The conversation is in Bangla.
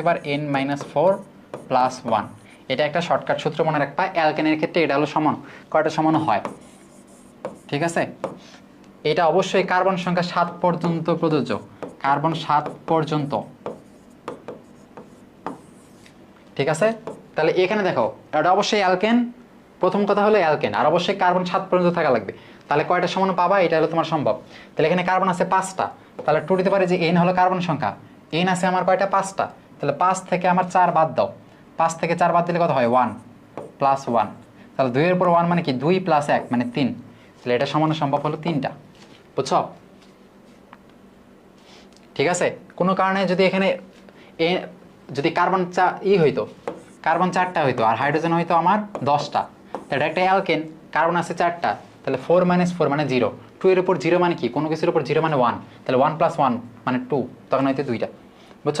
এবার N minus four plus one এটা একটা শর্টকাট সূত্র মনে রাখবা। অ্যালকেনের ক্ষেত্রে এটা হলো সমান। কয়টা সমান হয়? ঠিক আছে? এটা অবশ্যই কার্বন সংখ্যা সাত পর্যন্ত প্রযোজ্য। কার্বন সাত পর্যন্ত। ঠিক আছে? তাহলে এখানে দেখো, এটা অবশ্যই অ্যালকেন প্রথম কথা হলো অ্যালকেন আর অবশ্যই কার্বন সাত পর্যন্ত থাকা লাগবে। তাহলে কয়টা সমান পাবা? এটা হলো তোমার সম্ভব। তাহলে এখানে কার্বন আছে পাঁচটা। তাহলে টু দিতে পারে যে এন হলো কার্বন সংখ্যা। এন আছে আমার কয়টা? পাঁচটা। তাহলে পাঁচ থেকে আমার চার বাদ দাও। পাঁচ থেকে চার বাদ দিলে কত হয়? ওয়ান প্লাস ওয়ান তাহলে দুইয়ের পর ওয়ান মানে কি? দুই প্লাস এক মানে তিন। তাহলে এটা সমানো সম্ভব হলো তিনটা। বুঝছ? ঠিক আছে? কোনো কারণে যদি এখানে এ, যদি কার্বন চা, ই হইতো কার্বন চারটা হইতো আর হাইড্রোজেন হইতো আমার দশটা। তাহলে এটা একটা অ্যালকেন কার্বন আছে চারটা। তাহলে ফোর মাইনাস ফোর মানে জিরো টু এর উপর জিরো মানে কি? কোনো কিছুর উপর জিরো মানে ওয়ান তাহলে ওয়ান প্লাস ওয়ান মানে টু তখন হয়তো দুইটা। বুঝছ?